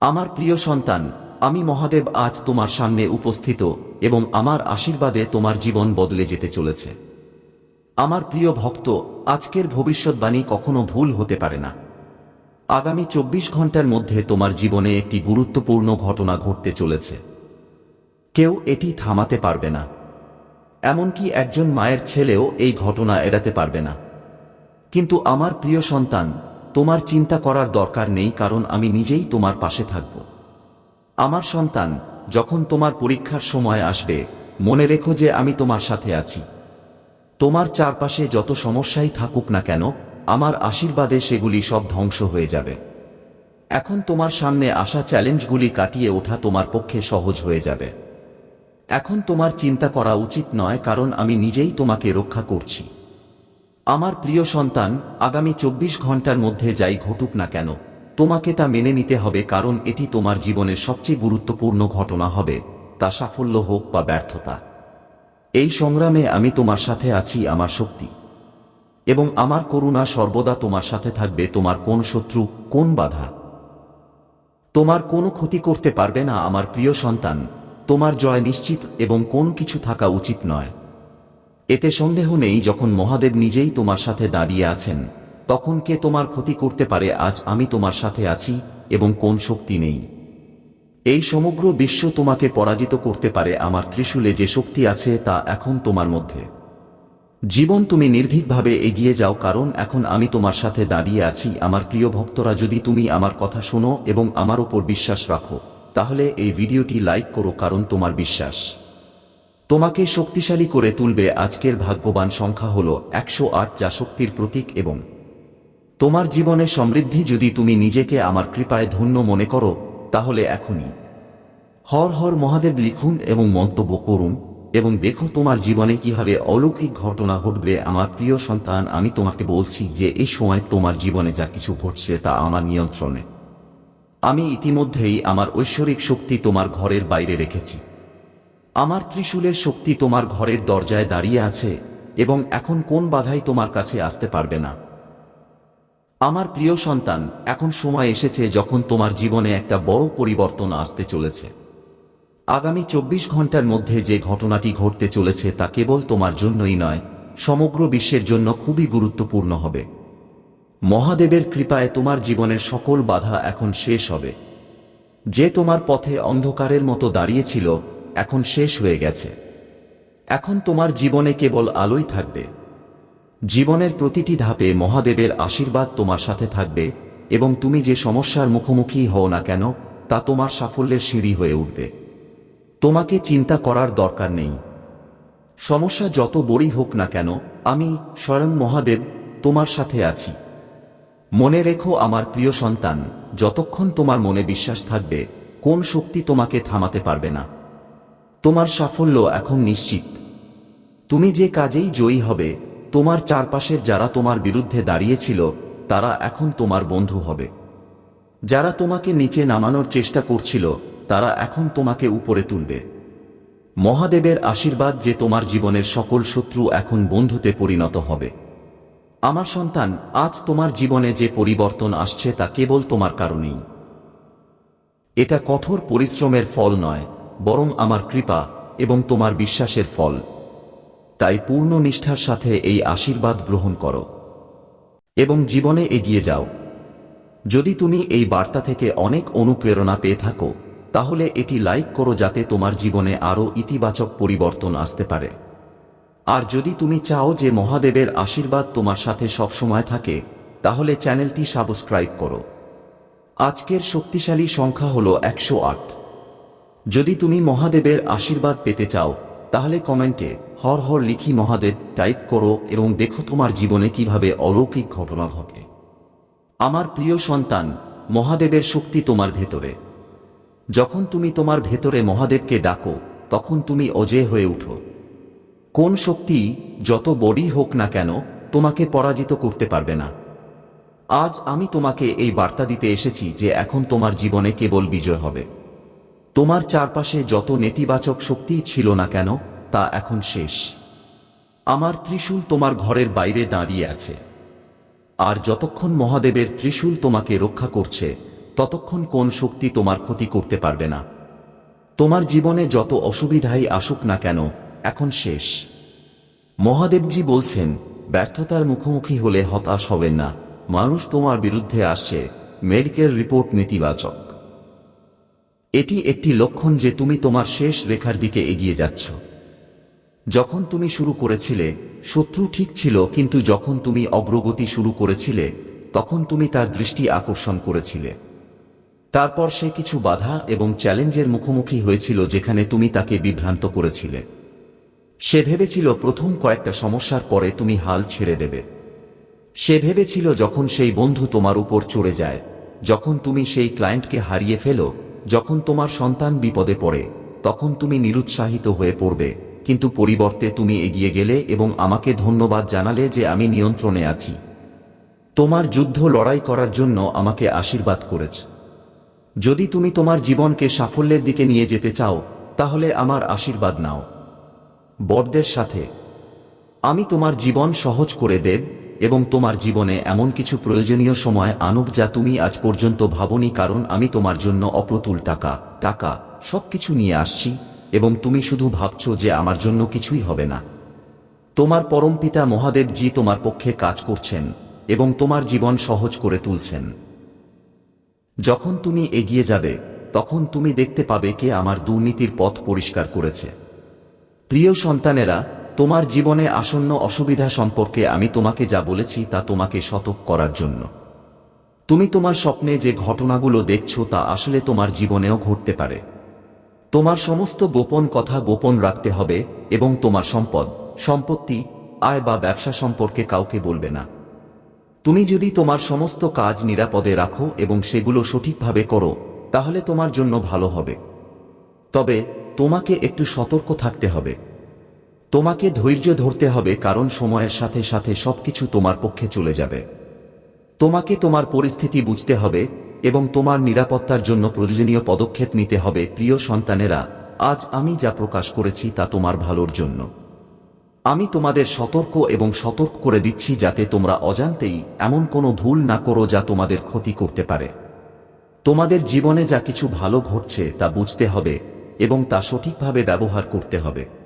আমার প্রিয় সন্তান, আমি মহাদেব আজ তোমার সামনে উপস্থিত এবং আমার আশীর্বাদে তোমার জীবন বদলে যেতে চলেছে। আমার প্রিয় ভক্ত, আজকের ভবিষ্যৎবাণী কখনো ভুল হতে পারে না। আগামী চব্বিশ ঘণ্টার মধ্যে তোমার জীবনে একটি গুরুত্বপূর্ণ ঘটনা ঘটতে চলেছে। কেউ এটি থামাতে পারবে না। এমনকি একজন মায়ের ছেলেও এই ঘটনা এড়াতে পারবে না। কিন্তু আমার প্রিয় সন্তান তোমার চিন্তা করার দরকার নেই কারণ আমি নিজেই তোমার পাশে থাকব। আমার সন্তান, যখন তোমার পরীক্ষার সময় আসবে, মনে রেখো যে আমি তোমার সাথে আছি। তোমার চারপাশে যত সমস্যাই থাকুক না কেন, আমার আশীর্বাদে সেগুলি সব ধ্বংস হয়ে যাবে। এখন তোমার সামনে আসা চ্যালেঞ্জগুলি কাটিয়ে ওঠা তোমার পক্ষে সহজ হয়ে যাবে। এখন তোমার চিন্তা করা উচিত নয় কারণ আমি নিজেই তোমাকে রক্ষা করছি। আমার প্রিয় সন্তান, আগামী চব্বিশ ঘণ্টার মধ্যে যাই ঘটুক না কেন, তোমাকে তা মেনে নিতে হবে কারণ এটি তোমার জীবনের সবচেয়ে গুরুত্বপূর্ণ ঘটনা হবে, তা সাফল্য হোক বা ব্যর্থতা। এই সংগ্রামে আমি তোমার সাথে আছি আমার শক্তি। এবং আমার করুণা সর্বদা তোমার সাথে থাকবে তোমার কোন শত্রু, কোন বাধা। তোমার কোনো ক্ষতি করতে পারবে না আমার প্রিয় সন্তান, তোমার জয় নিশ্চিত এবং কোন কিছু থাকা উচিত নয়। এতে সন্দেহ নেই যখন মহাদেব নিজেই তোমার সাথে দাঁড়িয়ে আছেন। তখন কে তোমার ক্ষতি করতে পারে আজ আমি তোমার সাথে আছি এবং কোন শক্তি নেই। এই সমগ্র বিশ্ব তোমাকে পরাজিত করতে পারে আমার ত্রিশূলে যে শক্তি আছে তা এখন তোমার মধ্যে। জীবন তুমি নির্ভীকভাবে এগিয়ে যাও কারণ এখন আমি তোমার সাথে দাঁড়িয়ে আছি। আমার প্রিয় ভক্তরা, যদি তুমি আমার কথা শোনো এবং আমার ওপর বিশ্বাস রাখো, তাহলে এই ভিডিওটি লাইক করো কারণ তোমার বিশ্বাস। তোমাকে শক্তিশালী করে তুলবে আজকের ভাগ্যবান সংখ্যা হল একশো আট, যা শক্তির প্রতীক এবং তোমার জীবনে সমৃদ্ধি। যদি তুমি নিজেকে আমার কৃপায় ধন্য মনে করো, তাহলে এখনই হর হর মহাদেব লিখুন এবং মন্তব্য করুন, এবং দেখো তোমার জীবনে কীভাবে অলৌকিক ঘটনা ঘটবে। আমার প্রিয় সন্তান, আমি তোমাকে বলছি যে এই সময় তোমার জীবনে যা কিছু ঘটছে তা আমার নিয়ন্ত্রণে। আমি ইতিমধ্যেই আমার ঐশ্বরিক শক্তি তোমার ঘরের বাইরে রেখেছি। আমার ত্রিশূলের শক্তি তোমার ঘরের দরজায় দাঁড়িয়ে আছে, এবং এখন কোন বাধাই তোমার কাছে আসতে পারবে না। আমার প্রিয় সন্তান, এখন সময় এসেছে যখন তোমার জীবনে একটা বড় পরিবর্তন আসতে চলেছে। আগামী চব্বিশ ঘণ্টার মধ্যে যে ঘটনাটি ঘটতে চলেছে তা কেবল তোমার জন্যই নয়, সমগ্র বিশ্বের জন্য খুবই গুরুত্বপূর্ণ হবে। মহাদেবের কৃপায় তোমার জীবনের সকল বাধা এখন শেষ হবে। যে তোমার পথে অন্ধকারের মতো দাঁড়িয়েছিল এখন শেষ হয়ে গেছে। এখন তোমার জীবনে কেবল আলোই থাকবে। জীবনের প্রতিটি ধাপে মহাদেবের আশীর্বাদ তোমার সাথে থাকবে এবং তুমি যে সমস্যার মুখোমুখি হও না কেন, তা তোমার সাফল্যের সিঁড়ি হয়ে উঠবে। তোমাকে চিন্তা করার দরকার নেই। সমস্যা যত বড়ই হোক না কেন, আমি স্বয়ং মহাদেব তোমার সাথে আছি। মনে রেখো আমার প্রিয় সন্তান, যতক্ষণ তোমার মনে বিশ্বাস থাকবে, কোন শক্তি তোমাকে থামাতে পারবে না। তোমার সাফল্য এখন নিশ্চিত। তুমি যে কাজেই জয়ী হবে, তোমার চারপাশের যারা তোমার বিরুদ্ধে দাঁড়িয়েছিল, তারা এখন তোমার বন্ধু হবে। যারা তোমাকে নিচে নামানোর চেষ্টা করছিল, তারা এখন তোমাকে উপরে তুলবে। মহাদেবের আশীর্বাদ যে তোমার জীবনের সকল শত্রু এখন বন্ধুতে পরিণত হবে। আমার সন্তান, আজ তোমার জীবনে যে পরিবর্তন আসছে তা কেবল তোমার কারণেই। এটা কঠোর পরিশ্রমের ফল নয় বরং আমার কৃপা এবং তোমার বিশ্বাসের ফল। তাই পূর্ণ নিষ্ঠার সাথে এই আশীর্বাদ গ্রহণ করো। এবং জীবনে এগিয়ে যাও। যদি তুমি এই বার্তা থেকে অনেক অনুপ্রেরণা পেয়ে থাকো, তাহলে এটি লাইক করো যাতে তোমার জীবনে আরও ইতিবাচক পরিবর্তন আসতে পারে। আর যদি তুমি চাও যে মহাদেবের আশীর্বাদ তোমার সাথে সবসময় থাকে, তাহলে চ্যানেলটি সাবস্ক্রাইব করো। আজকের শক্তিশালী সংখ্যা হল একশো আট। যদি তুমি মহাদেবের আশীর্বাদ পেতে চাও, তাহলে কমেন্টে হর হর লিখি মহাদেব টাইপ করো এবং দেখো তোমার জীবনে কীভাবে অলৌকিক ঘটনা ঘটে। আমার প্রিয় সন্তান, মহাদেবের শক্তি তোমার ভেতরে। যখন তুমি তোমার ভেতরে মহাদেবকে ডাকো, তখন তুমি অজেয় হয়ে উঠো। কোন শক্তি যত বড়ই হোক না কেন, তোমাকে পরাজিত করতে পারবে না। আজ আমি তোমাকে এই বার্তা দিতে এসেছি যে এখন তোমার জীবনে কেবল বিজয় হবে। তোমার চারপাশে যত নেতিবাচক শক্তিই ছিল না কেন, তা এখন শেষ। আমার ত্রিশূল তোমার ঘরের বাইরে দাঁড়িয়ে আছে। আর যতক্ষণ মহাদেবের ত্রিশূল তোমাকে রক্ষা করছে, ততক্ষণ কোন শক্তি তোমার ক্ষতি করতে পারবে না। তোমার জীবনে যত অসুবিধাই আসুক না কেন, এখন শেষ। মহাদেবজি বলছেন, ব্যর্থতার মুখোমুখি হলে হতাশ হবেন না। মানুষ তোমার বিরুদ্ধে আসছে। মেডিকেল রিপোর্ট নেতিবাচক। এটি একটি লক্ষণ যে তুমি তোমার শেষ রেখার দিকে এগিয়ে যাচ্ছ। যখন তুমি শুরু করেছিলে, শত্রু ঠিক ছিল, কিন্তু যখন তুমি অগ্রগতি শুরু করেছিলে, তখন তুমি তার দৃষ্টি আকর্ষণ করেছিলে। তারপর সে কিছু বাধা এবং চ্যালেঞ্জের মুখোমুখি হয়েছিল যেখানে তুমি তাকে বিভ্রান্ত করেছিলে। সে ভেবেছিল প্রথম কয়েকটা সমস্যার পরে তুমি হাল ছেড়ে দেবে। সে ভেবেছিল যখন সেই বন্ধু তোমার উপর চড়ে যায়, যখন তুমি সেই ক্লায়েন্টকে হারিয়ে ফেলো যখন তোমার সন্তান বিপদে পড়ে, তখন তুমি নিরুৎসাহিত হয়ে পড়বে, কিন্তু পরিবর্তে তুমি এগিয়ে গেলে এবং আমাকে ধন্যবাদ জানালে যে আমি নিয়ন্ত্রণে আছি। তোমার যুদ্ধ লড়াই করার জন্য আমাকে আশীর্বাদ করেছ। যদি তুমি তোমার জীবনকে সাফল্যের দিকে নিয়ে যেতে চাও, তাহলে আমার আশীর্বাদ নাও। বড়দের সাথে। আমি তোমার জীবন সহজ করে দেব এবং তোমার জীবনে এমন কিছু প্রয়োজনীয় সময় আনুক যা তুমি আজ পর্যন্ত ভাবনি, কারণ আমি তোমার জন্য অপ্রতুল টাকা টাকা, সবকিছু নিয়ে আসছি, এবং তুমি শুধু ভাবছ যে আমার জন্য কিছুই হবে না। তোমার পরমপিতা মহাদেবজি তোমার পক্ষে কাজ করছেন, এবং তোমার জীবন সহজ করে তুলছেন। যখন তুমি এগিয়ে যাবে, তখন তুমি দেখতে পাবে কে আমার দুর্নীতির পথ পরিষ্কার করেছে। প্রিয় সন্তানেরা তোমার জীবনে আসন্ন অসুবিধা সম্পর্কে আমি তোমাকে যা বলেছি তা তোমাকে সতর্ক করার জন্য। তুমি তোমার স্বপ্নে যে ঘটনাগুলো দেখছ তা আসলে তোমার জীবনেও ঘটতে পারে। তোমার সমস্ত গোপন কথা গোপন রাখতে হবে এবং তোমার সম্পদ, সম্পত্তি, আয় বা ব্যবসা সম্পর্কে কাউকে বলবে না। তুমি যদি তোমার সমস্ত কাজ নিরাপদে রাখো এবং সেগুলো সঠিকভাবে করো, তাহলে তোমার জন্য ভালো হবে। তবে তোমাকে একটু সতর্ক থাকতে হবে। তোমাকে ধৈর্য ধরতে হবে কারণ সময়ের সাথে সাথে সবকিছু তোমার পক্ষে চলে যাবে। তোমাকে তোমার পরিস্থিতি বুঝতে হবে এবং তোমার নিরাপত্তার জন্য প্রয়োজনীয় পদক্ষেপ নিতে হবে, প্রিয় সন্তানেরা। আজ আমি যা প্রকাশ করেছি তা তোমার ভালোর জন্য। আমি তোমাদের সতর্ক এবং সতর্ক করে দিচ্ছি যাতে তোমরা অজান্তেই এমন কোনো ভুল না করো যা তোমাদের ক্ষতি করতে পারে। তোমাদের জীবনে যা কিছু ভালো ঘটছে তা বুঝতে হবে এবং তা সঠিকভাবে ব্যবহার করতে হবে।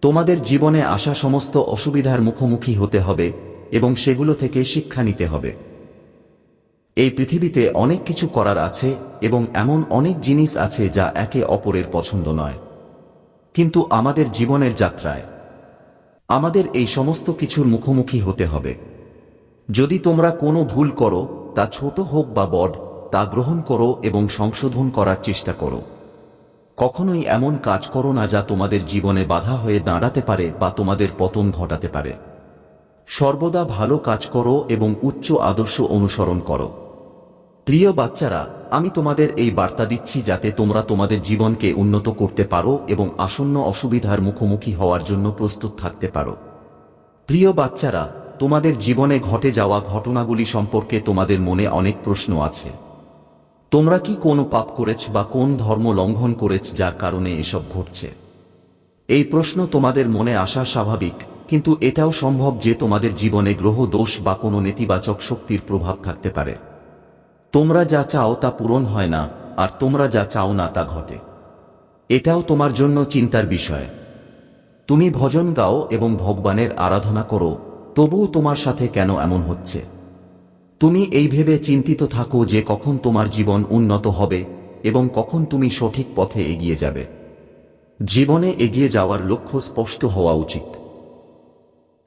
তোমাদের জীবনে আসা সমস্ত অসুবিধার মুখোমুখি হতে হবে এবং সেগুলো থেকে শিক্ষা নিতে হবে। এই পৃথিবীতে অনেক কিছু করার আছে এবং এমন অনেক জিনিস আছে যা একে অপরের পছন্দ নয়। কিন্তু আমাদের জীবনের যাত্রায় আমাদের এই সমস্ত কিছুর মুখোমুখি হতে হবে। যদি তোমরা কোনো ভুল করো, তা ছোট হোক বা বড়, তা গ্রহণ করো এবং সংশোধন করার চেষ্টা করো। কখনোই এমন কাজ করো না যা তোমাদের জীবনে বাধা হয়ে দাঁড়াতে পারে বা তোমাদের পতন ঘটাতে পারে। সর্বদা ভালো কাজ করো এবং উচ্চ আদর্শ অনুসরণ করো। প্রিয় বাচ্চারা, আমি তোমাদের এই বার্তা দিচ্ছি যাতে তোমরা তোমাদের জীবনকে উন্নত করতে পারো এবং আসন্ন অসুবিধার মুখোমুখি হওয়ার জন্য প্রস্তুত থাকতে পারো। প্রিয় বাচ্চারা, তোমাদের জীবনে ঘটে যাওয়া ঘটনাগুলি সম্পর্কে তোমাদের মনে অনেক প্রশ্ন আছে। তোমরা কি কোনো পাপ করেছ বা কোন ধর্ম লঙ্ঘন করেছ যার কারণে এসব ঘটছে? এই প্রশ্ন তোমাদের মনে আসা স্বাভাবিক, কিন্তু এটাও সম্ভব যে তোমাদের জীবনে গ্রহ দোষ বা কোনো নেতিবাচক শক্তির প্রভাব থাকতে পারে। তোমরা যা চাও তা পূরণ হয় না, আর তোমরা যা চাও না তা ঘটে। এটাও তোমার জন্য চিন্তার বিষয়। তুমি ভজন গাও এবং ভগবানের আরাধনা করো, তবুও তোমার সাথে কেন এমন হচ্ছে? তুমি এই ভেবে চিন্তিত থাকো যে কখন তোমার জীবন উন্নত হবে এবং কখন তুমি সঠিক পথে এগিয়ে যাবে। জীবনে এগিয়ে যাওয়ার লক্ষ্য স্পষ্ট হওয়া উচিত।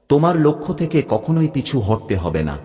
তোমার লক্ষ্য থেকে কখনোই পিছু হটতে হবে না।